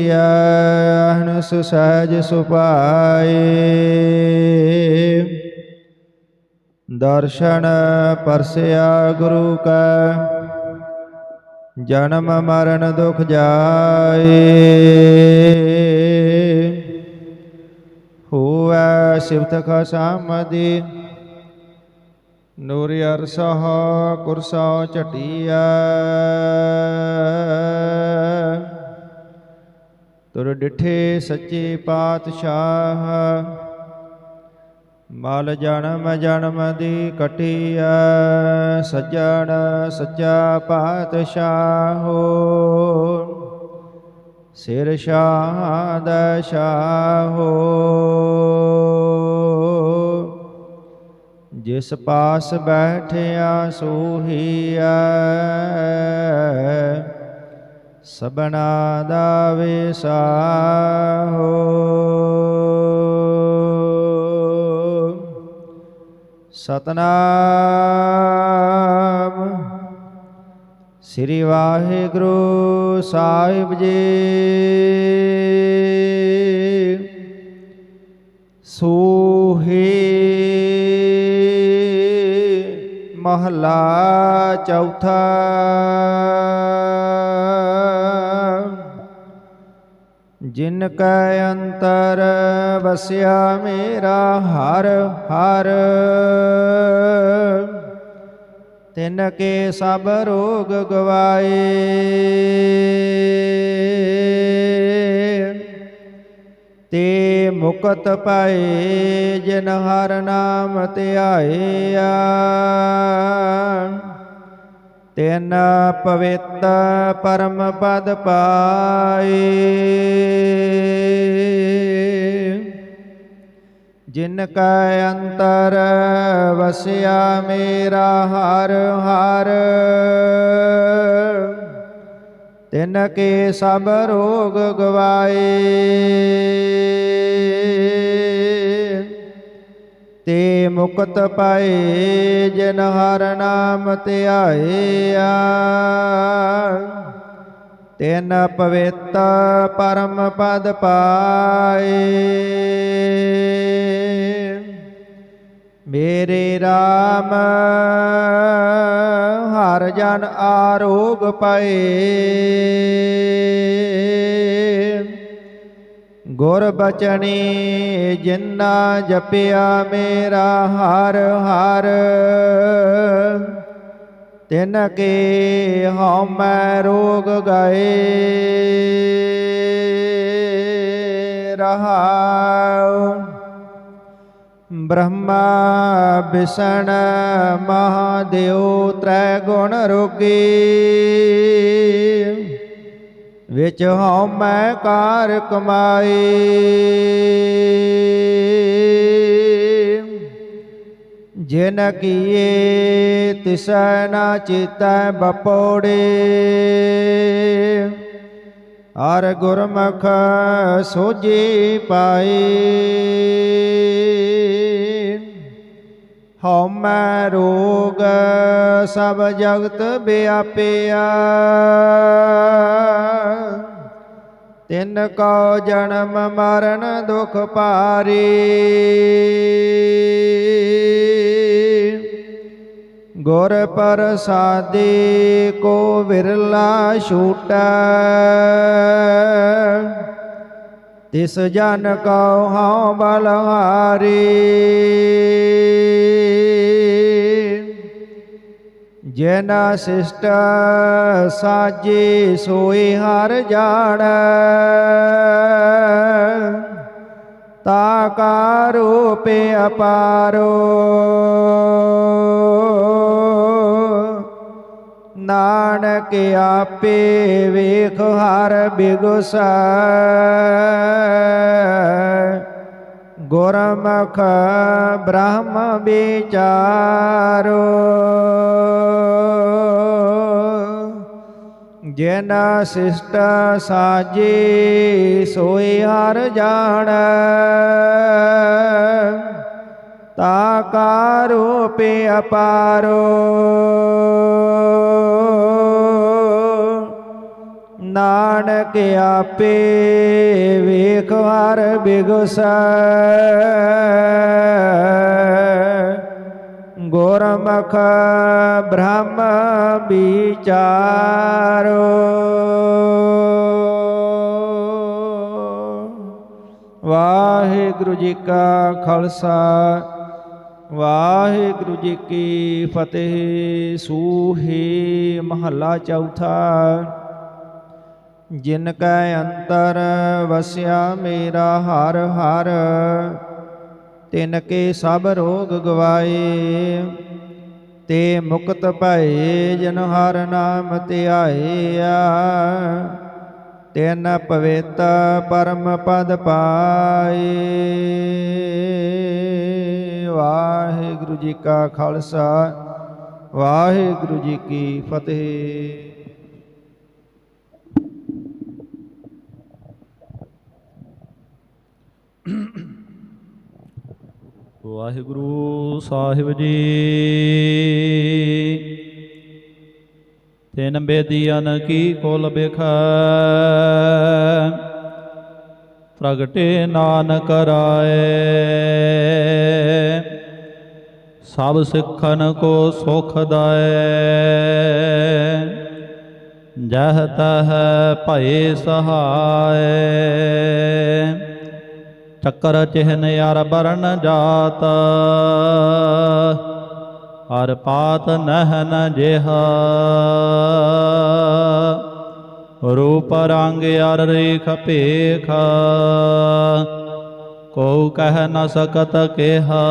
ਅਹਨਸ ਸਹਿਜ ਸੁਪਾਏ ਦਰਸ਼ਨ ਪਰਸਿਆ ਗੁਰੂ ਕਾ, ਜਨਮ ਮਰਨ ਦੁਖ ਜਾਏ। ਹੋਵੈ ਸਿਵਤ ਕਾ ਸਾਮਦੀ, ਨੂਰ ਅਰਸਹ, ਕੁਰਸਾ ਝਟਿਆ ਤੁਰ ਡਿਠੇ ਸੱਚੇ ਪਾਤਸ਼ਾਹ। ਮਲ ਜਨਮ ਜਨਮ ਦੀ ਕਟਿਆ, ਸੱਜਣ ਸੱਚਾ ਪਾਤਸ਼ਾਹ ਹੋ। ਸਿਰ ਸ਼ਾਦ ਸ਼ਾਹੋ ਜਿਸ ਪਾਸ ਬੈਠਿਆ ਸੋਹੀਆ ਸਬਨਾ ਦਾ ਵਿਸਾਹੋ ਸਤਨਾਮ ਸ੍ਰੀ ਵਾਹਿਗੁਰੂ ਸਾਹਿਬ ਜੀ। ਸੋਹੇ ਮਹਲਾ ਚੌਥਾ। ਜਿਨ ਕੈ ਅੰਤਰ ਵਸਿਆ ਮੇਰਾ ਹਰ ਹਰ। ਤਿਨ ਕੇ ਸਭ ਰੋਗ ਗਵਾਏ। ਤੇ ਮੁਕਤ ਪਾਏ ਜਿਨ ਹਰ ਨਾਮ ਧਿਆਇਆ ਤਿਨ ਪਵਿੱਤ ਪਰਮ ਪਦ ਪਾਏ। ਜਿਨ ਕੈ ਅੰਤਰ ਵਸਿਆ ਮੇਰਾ ਹਰ ਹਰ। ਤਿਨ ਕੇ ਸਭ ਰੋਗ ਗਵਾਏ। ਮੁਕਤ ਪਾਏ, ਜਿਨ ਹਰ ਨਾਮ ਧਿਆਇਆ ਤਿਨ ਪਵਿੱਤ ਪਰਮ ਪਦ ਪਾਏ। ਮੇਰੇ RAM ਹਰ ਜਨ ਆਰੋਗ ਪਏ। ਗੁਰ ਬਚਨੀ, ਜਿੰਨਾ ਜਪਿਆ ਮੇਰਾ ਹਰ ਹਰ। ਤਿਨ ਕੇ ਹਉਮੈ ਰੋਗ ਗਏ, ਰਹਾਉ। ਬ੍ਰਹਮਾ ਵਿਸ਼ਨ ਮਹਾਦੇਵ, ਤ੍ਰੈ ਗੁਣ ਰੋਗੀ। ਵਿੱਚ ਹਉ ਮੈਂ ਕਾਰ ਕਮਾਈ। ਜਿਨ ਕੀਏ ਤਿਸੈ ਨਾ ਚੇਤੈ ਬਪੋੜੇ। ਹਰ ਗੁਰਮੁਖ ਸੋਜੀ ਪਾਈ। ਹਉ ਮੈਂ ਰੋਗ, ਸਭ ਜਗਤ ਵਿਆਪਿਆ। ਤਿਨ ਕੋ ਜਨਮ ਮਰਨ ਦੁਖ ਭਾਰੀ। ਗੁਰ ਪ੍ਰਸਾਦੀ ਕੋ ਵਿਰਲਾ ਛੂਟੈ। ਤਿਸ ਜਨ ਕਉ ਹਉ ਬਲਹਾਰੀ। ਜੈਨਾ ਸਿਸ਼ਟ ਸਾਜੇ ਸੋਈ ਹਰ ਜਾਣ। ਤਾ ਕਾ ਰੂਪ ਅਪਾਰੋ। ਨਾਨਕ ਆਪੇ ਵੇਖ ਹਰ ਬਿਗੁਸੈ। ਗੁਰਮੁਖ ਬ੍ਰਹਮ ਵਿਚਾਰੋ। ਜਿਨ ਸਿਸ਼ਟ ਸਾਜੀ ਸੋਈ ਹਰ ਜਾਣ ਤਾ ਕਾ ਰੂਪ ਅਪਾਰੋ। ਨਾਨਕ ਆਪੇ ਵੇਖ ਹਰ ਬਿਗਸੈ। ਗੁਰਮੁਖ ਬ੍ਰਹਮ ਵਿਚਾਰੋ। ਵਾਹਿਗੁਰੂ ਜੀ ਕਾ ਖਾਲਸਾ, ਵਾਹਿਗੁਰੂ ਜੀ ਕੀ ਫਤਿਹ। ਸੂਹੇ ਮਹੱਲਾ ਚੌਥਾ ਜਿਨ ਕੈ ਅੰਤਰ ਵਸਿਆ ਮੇਰਾ ਹਰ ਹਰ, ਤਿਨ ਕੇ ਸਭ ਰੋਗ ਗਵਾਏ, ਤੇ ਮੁਕਤ ਭਏ ਜਿਨ ਹਰ ਨਾਮ ਧਿਆਇਆ। ਤਿਨ ਪਵਿੱਤ ਪਰਮ ਪਦ ਪਾਏ। ਵਾਹਿਗੁਰੂ ਜੀ ਕਾ ਖਾਲਸਾ, ਵਾਹਿਗੁਰੂ ਜੀ ਕੀ ਫਤਿਹ। ਵਾਹਿਗੁਰੂ ਸਾਹਿਬ ਜੀ। ਤਿਨ ਬੇਦੀਨ ਕੀ ਕੋਲ ਬਿਖੈ ਪ੍ਰਗਟੇ ਨਾਨਕ ਰਾਏ। ਸਭ ਸਿੱਖਨ ਕੋ ਸੁਖ ਦਾਏ। ਜਹ ਤਹ ਭਏ ਸਹਾਏ। ਚੱਕਰ ਚਿਹਨ ਯਾਰ ਬਰਨ ਜਾਤ। ਹਰ ਪਾਤ ਨਹਨ ਜਿਹਾ। ਰੂਪ ਰੰਗ ਅਰ ਰੇਖ ਭੇਖ। ਕੋ ਕਹਿ ਨ ਸਕਤ ਕਿਹਾ।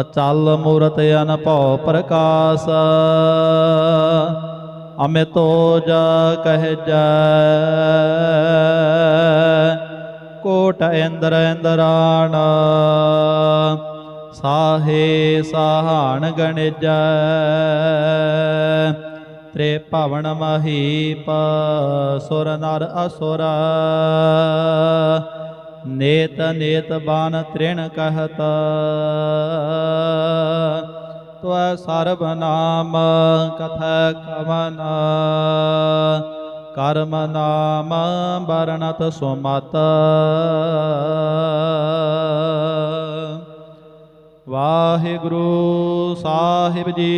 ਅਚਲ ਮੂਰਤ ਅਨਭਉ ਪ੍ਰਕਾਸ਼। ਅਮਿਤੋ ਜਾ ਕਹਿ ਜਾ। ਕੋਟ ਇੰਦਰ ਇੰਦਰਾਣ ਸਾਹੇ ਸਾਹਣ ਗਣਿਜੈ ਤ੍ਰੇ ਭਵਨ ਮਹੀਪ ਸੁਰ ਨਰ ਅਸੁਰ ਨੇਤ ਨੇਤ ਬਾਨ ਤ੍ਰਿਣ ਕਹਤ ਤਵੈ ਸਰਬ ਨਾਮ ਕਥੈ ਕਵਨ ਕਰਮ ਨਾਮ ਬਰਣਤ ਸੁਮਤ। ਵਾਹਿਗੁਰੂ ਸਾਹਿਬ ਜੀ,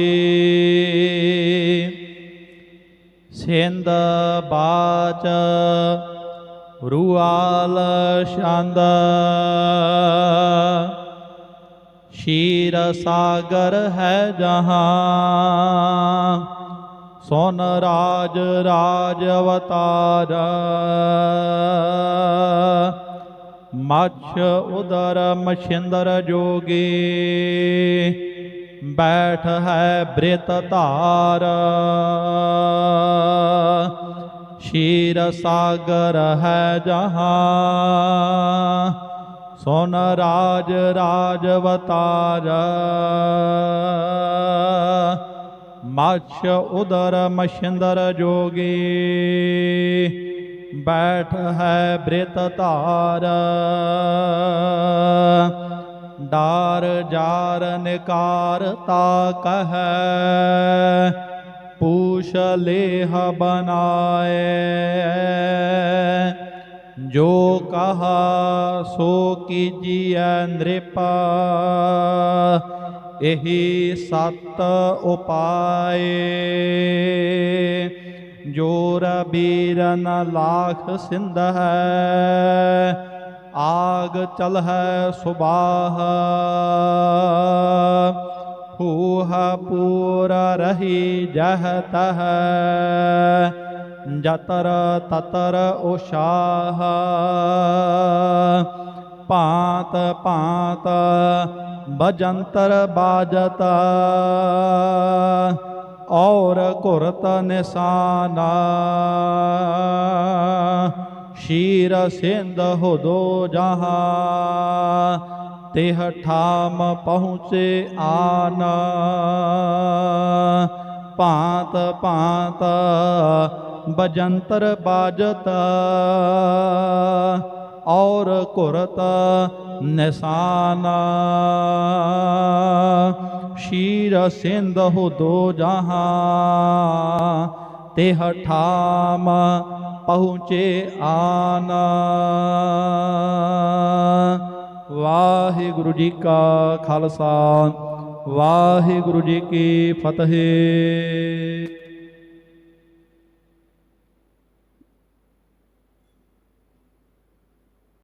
ਸਿੰਧ ਬਾਚ ਰੂਆਲ ਛੰਦ। ਸ਼ੀਰ ਸਾਗਰ ਹੈ ਜਹਾਂ। ਸੋਨ ਰਾਜ ਰਾਜ ਅਵਤਾਰ। ਮਛ ਉਦਰ, ਮਛਿੰਦਰ ਜੋਗੀ। ਬੈਠ ਹੈ ਬ੍ਰਿਤ ਧਾਰ। ਸ਼ੀਰ ਸਾਗਰ ਹੈ ਜਹਾਂ। ਸੋਨ ਰਾਜ ਰਾਜ ਅਵਤਾਰ। ਮਛ ਉਦਰ ਮਛਿੰਦਰ ਜੋਗੀ। ਬੈਠ ਹੈ ਬ੍ਰਿਤ ਧਾਰ। ਡਾਰ ਜਾਰ ਨਿਕਾਰ ਤਾ ਕਹੈ। ਪੂਛ ਲੇਹ ਬਨਾਏ। ਜੋ ਕਹਾ ਸੋ ਕੀਜੀਐ ਨ੍ਰਿਪਾ। ਇਹੀ ਸਤ ਉਪਾਏ। ਜੋਰ ਬੀਰਨ ਲਾਖ ਸਿੰਧ ਹੈ, ਆਗ ਚਲ ਹੈ ਸੁਬਾਹ। ਹੂਹ ਪੂਰ ਰਹੀ ਜਹ ਤਹ ਜਤਰ ਤਤਰ ਉਸ਼ਾਹ ਭਾਂਤ ਭਾਂਤ ਬਜੰਤਰ ਬਾਜਤ। ਔਰ ਘੁਰਤ ਨਿਸ਼ਾਨਾ। ਸ਼ੀਰ ਸਿੰਧ ਹੁਦੋ ਜਹਾਂ। ਤਿਹ ਠਾਮ ਪਹੁੰਚੇ ਆਨ। ਭਾਂਤ ਭਾਂਤ ਬਜੰਤਰ ਬਾਜਤ। ਔਰ ਘੁਰਤ ਨਿਸ਼ਾਨਾ। ਸ਼ੀਰ ਸਿੰਧ ਹੁਦੋ ਜਹਾਂ, ਤੇ ਠਾਮ ਪਹੁੰਚੇ ਆਨ। ਵਾਹਿਗੁਰੂ ਜੀ ਕਾ ਖਾਲਸਾ, ਵਾਹਿਗੁਰੂ ਜੀ ਕੀ ਫਤਿਹ।